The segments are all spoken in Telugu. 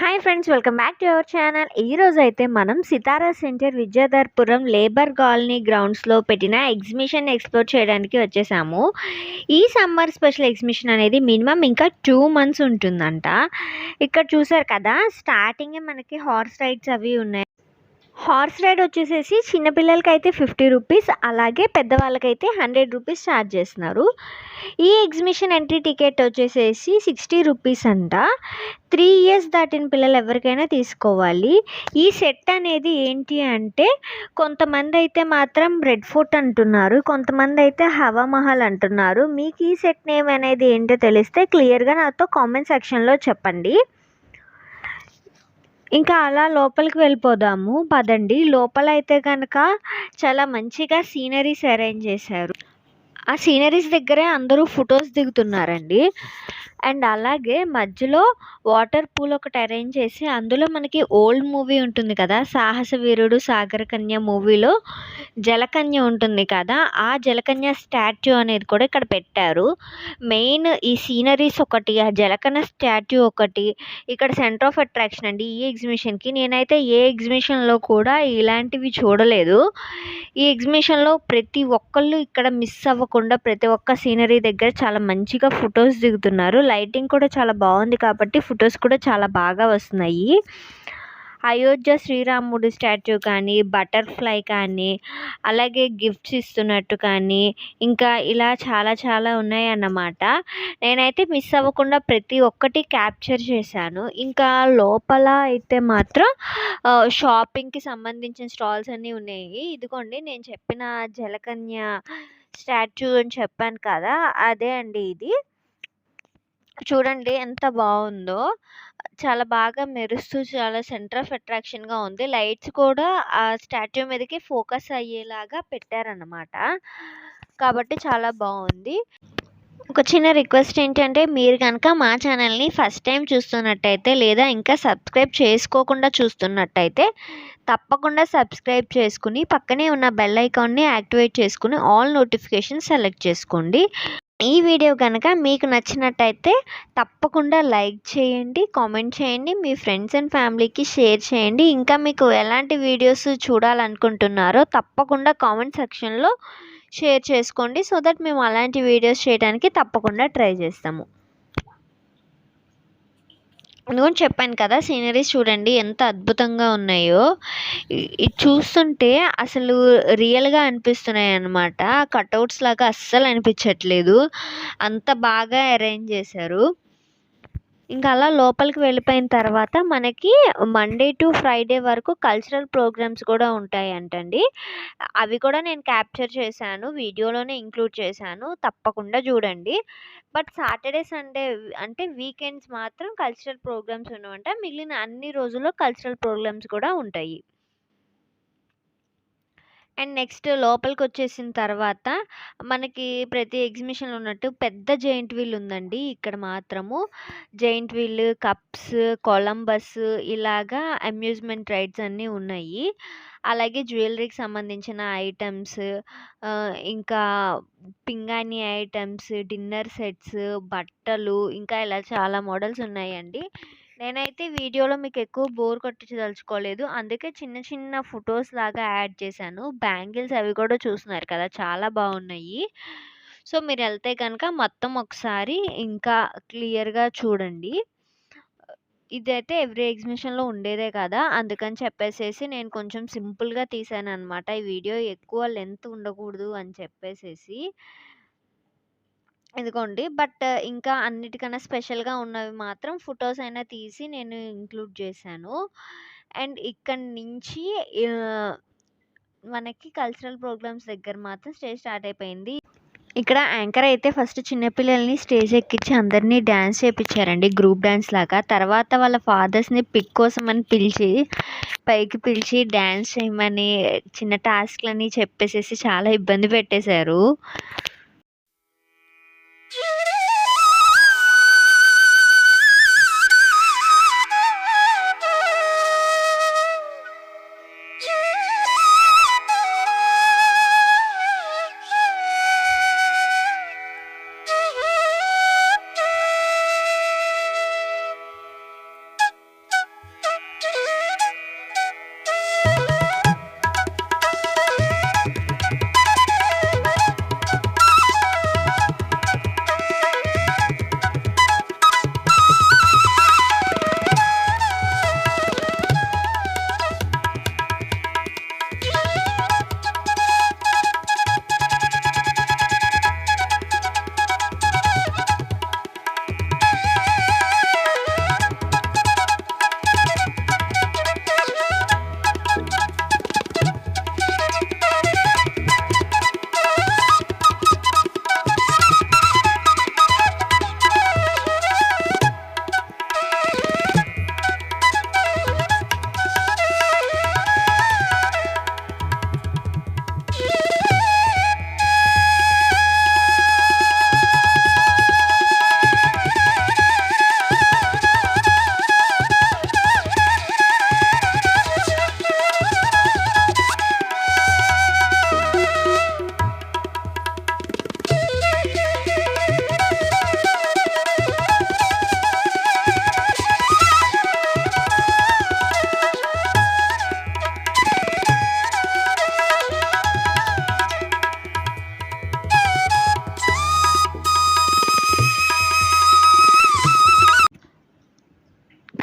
Hi friends welcome back to our channel ఈరోజు రోజు అయితే మనం Sitara centre Vidyadharpuram labour colony గ్రౌండ్స్లో పెట్టిన ఎగ్జిబిషన్ ఎక్స్ప్లోర్ చేయడానికి వచ్చేసాము. ఈ సమ్మర్ స్పెషల్ ఎగ్జిబిషన్ అనేది మినిమం ఇంకా టూ మంత్స్ ఉంటుందంట. ఇక్కడ చూసారు కదా స్టార్టింగే మనకి హార్స్ రైడ్స్ అవి ఉన్నాయి. హార్స్ రైడ్ వచ్చేసేసి చిన్నపిల్లలకి అయితే ఫిఫ్టీ రూపీస్ అలాగే పెద్దవాళ్ళకైతే హండ్రెడ్ రూపీస్ ఛార్జ్ చేస్తున్నారు. ఈ ఎగ్జిబిషన్ ఎంట్రీ టికెట్ వచ్చేసేసి సిక్స్టీ రూపీస్ అంట. త్రీ ఇయర్స్ దాటిన పిల్లలు ఎవరికైనా తీసుకోవాలి. ఈ సెట్ అనేది ఏంటి అంటే కొంతమంది అయితే మాత్రం రెడ్ ఫోర్ట్ అంటున్నారు కొంతమంది అయితే హవా మహల్ అంటున్నారు. మీకు ఈ సెట్ నేమ్ అనేది ఏంటో తెలిస్తే క్లియర్గా నాతో కామెంట్ సెక్షన్లో చెప్పండి. ఇంకా అలా లోపలికి వెళ్ళిపోదాము. పదండి. లోపల అయితే కనుక చాలా మంచిగా సీనరీస్ అరేంజ్ చేశారు. ఆ సీనరీస్ దగ్గరే అందరూ ఫొటోస్ దిగుతున్నారండి. అండ్ అలాగే మధ్యలో వాటర్ పూల్ ఒకటి అరేంజ్ చేసి అందులో మనకి ఓల్డ్ మూవీ ఉంటుంది కదా సాహస వీరుడు సాగర కన్య మూవీలో జలకన్య ఉంటుంది కదా ఆ జలకన్య స్టాట్యూ అనేది కూడా ఇక్కడ పెట్టారు. మెయిన్ ఈ సీనరీస్ ఒకటి ఆ జలకన్య స్టాట్యూ ఒకటి ఇక్కడ సెంటర్ ఆఫ్ అట్రాక్షన్ అండి ఈ ఎగ్జిబిషన్కి. నేనైతే ఏ ఎగ్జిబిషన్లో కూడా ఇలాంటివి చూడలేదు. ఈ ఎగ్జిబిషన్లో ప్రతి ఒక్కళ్ళు ఇక్కడ మిస్ అవ్వకుండా ప్రతి ఒక్క సీనరీ దగ్గర చాలా మంచిగా ఫొటోస్ దిగుతున్నారు. లైటింగ్ కూడా చాలా బాగుంది కాబట్టి ఫొటోస్ కూడా చాలా బాగా వస్తున్నాయి. అయోధ్య శ్రీరాముడి స్టాచ్యూ కానీ బటర్ఫ్లై కానీ అలాగే గిఫ్ట్స్ ఇస్తున్నట్టు కానీ ఇంకా ఇలా చాలా చాలా ఉన్నాయి అన్నమాట నేనైతే మిస్ అవ్వకుండా ప్రతి ఒక్కటి క్యాప్చర్ చేశాను. ఇంకా లోపల అయితే మాత్రం షాపింగ్కి సంబంధించిన స్టాల్స్ అన్నీ ఉన్నాయి. ఇదిగోండి నేను చెప్పిన జలకన్య స్టాచ్యూ అని చెప్పాను కదా అదే అండి ఇది. చూడండి ఎంత బాగుందో. చాలా బాగా మెరుస్తూ చాలా సెంటర్ ఆఫ్ అట్రాక్షన్గా ఉంది. లైట్స్ కూడా ఆ స్టాట్యూ మీదకి ఫోకస్ అయ్యేలాగా పెట్టారన్నమాట. కాబట్టి చాలా బాగుంది. ఒక చిన్న రిక్వెస్ట్ ఏంటంటే మీరు కనుక మా ఛానల్ని ఫస్ట్ టైం చూస్తున్నట్టయితే లేదా ఇంకా సబ్స్క్రైబ్ చేసుకోకుండా చూస్తున్నట్టయితే తప్పకుండా సబ్స్క్రైబ్ చేసుకుని పక్కనే ఉన్న బెల్ ఐకాన్ని యాక్టివేట్ చేసుకుని ఆల్ నోటిఫికేషన్ సెలెక్ట్ చేసుకోండి. ఈ వీడియో కనుక మీకు నచ్చినట్టయితే తప్పకుండా లైక్ చేయండి కామెంట్ చేయండి మీ ఫ్రెండ్స్ అండ్ ఫ్యామిలీకి షేర్ చేయండి. ఇంకా మీకు ఎలాంటి వీడియోస్ చూడాలనుకుంటున్నారో తప్పకుండా కామెంట్ సెక్షన్లో షేర్ చేసుకోండి. సో దట్ మేము అలాంటి వీడియోస్ చేయడానికి తప్పకుండా ట్రై చేస్తాము. నేను చెప్పాను కదా సీనరీస్ చూడండి ఎంత అద్భుతంగా ఉన్నాయో. ఇది చూస్తుంటే అసలు రియల్గా అనిపిస్తున్నాయి అన్నమాట. కటౌట్స్ లాగా అస్సలు అనిపించట్లేదు. అంత బాగా అరేంజ్ చేశారు. ఇంకా అలా లోపలికి వెళ్ళిపోయిన తర్వాత మనకి మండే టు ఫ్రైడే వరకు కల్చరల్ ప్రోగ్రామ్స్ కూడా ఉంటాయంటండి. అవి కూడా నేను క్యాప్చర్ చేశాను వీడియోలోనే ఇంక్లూడ్ చేశాను. తప్పకుండా చూడండి. బట్ సాటర్డే సండే అంటే వీకెండ్స్ మాత్రం కల్చరల్ ప్రోగ్రామ్స్ ఉన్నవంట మిగిలిన అన్ని రోజుల్లో కల్చరల్ ప్రోగ్రామ్స్ కూడా ఉంటాయి. అండ్ నెక్స్ట్ లోపలికి వచ్చేసిన తర్వాత మనకి ప్రతి ఎగ్జిబిషన్లో ఉన్నట్టు పెద్ద జైంట్ వీల్ ఉందండి. ఇక్కడ మాత్రము జైంట్ వీల్ కప్స్ కొలంబస్ ఇలాగా అమ్యూజ్మెంట్ రైడ్స్ అన్నీ ఉన్నాయి. అలాగే జ్యువెలరీకి సంబంధించిన ఐటమ్స్ ఇంకా పింగాణి ఐటమ్స్ డిన్నర్ సెట్స్ బట్టలు ఇంకా ఇలా చాలా మోడల్స్ ఉన్నాయండి. నేనైతే వీడియోలో మీకు ఎక్కువ బోర్ కొట్టించదలుచుకోలేదు. అందుకే చిన్న చిన్న ఫొటోస్ లాగా యాడ్ చేశాను. బ్యాంగిల్స్ అవి కూడా చూస్తున్నారు కదా చాలా బాగున్నాయి. సో మీరు వెళ్తే కనుక మొత్తం ఒకసారి ఇంకా క్లియర్గా చూడండి. ఇదైతే ఎవ్రీ ఎగ్జిబిషన్లో ఉండేదే కదా అందుకని చెప్పేసేసి నేను కొంచెం సింపుల్గా తీసాను అనమాట ఈ వీడియో ఎక్కువ లెంత్ ఉండకూడదు అని చెప్పేసేసి. ఇదిగోండి. బట్ ఇంకా అన్నిటికన్నా స్పెషల్గా ఉన్నవి మాత్రం ఫొటోస్ అయినా తీసి నేను ఇంక్లూడ్ చేశాను. అండ్ ఇక్కడ నుంచి మనకి కల్చరల్ ప్రోగ్రామ్స్ దగ్గర మాత్రం స్టేజ్ స్టార్ట్ అయిపోయింది. ఇక్కడ యాంకర్ అయితే ఫస్ట్ చిన్నపిల్లల్ని స్టేజ్ ఎక్కించి అందరినీ డ్యాన్స్ చేయించారండి గ్రూప్ డ్యాన్స్ లాగా. తర్వాత వాళ్ళ ఫాదర్స్ని పిక్ కోసం అని పిలిచి పైకి పిలిచి డ్యాన్స్ చేయమని చిన్న టాస్క్లని చెప్పేసేసి చాలా ఇబ్బంది పెట్టేశారు.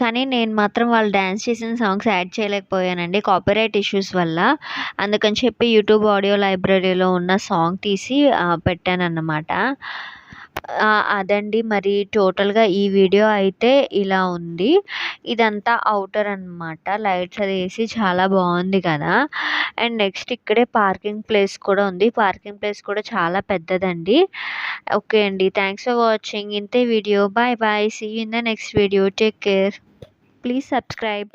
కానీ నేను మాత్రం వాళ్ళు డ్యాన్స్ చేసిన సాంగ్స్ యాడ్ చేయలేకపోయానండి కాపీరైట్ ఇష్యూస్ వల్ల. అందుకని చెప్పి యూట్యూబ్ ఆడియో లైబ్రరీలో ఉన్న సాంగ్ తీసి పెట్టానన్నమాట. అదండి మరి టోటల్గా ఈ వీడియో అయితే ఇలా ఉంది. ఇదంతా అవుటర్ అనమాట లైట్స్ అది వేసి చాలా బాగుంది కదా. అండ్ నెక్స్ట్ ఇక్కడే పార్కింగ్ ప్లేస్ కూడా ఉంది. పార్కింగ్ ప్లేస్ కూడా చాలా పెద్దదండి. ఓకే అండి. Thanks for watching. ఇంతే video. Bye bye. See in the next video. Take care. Please subscribe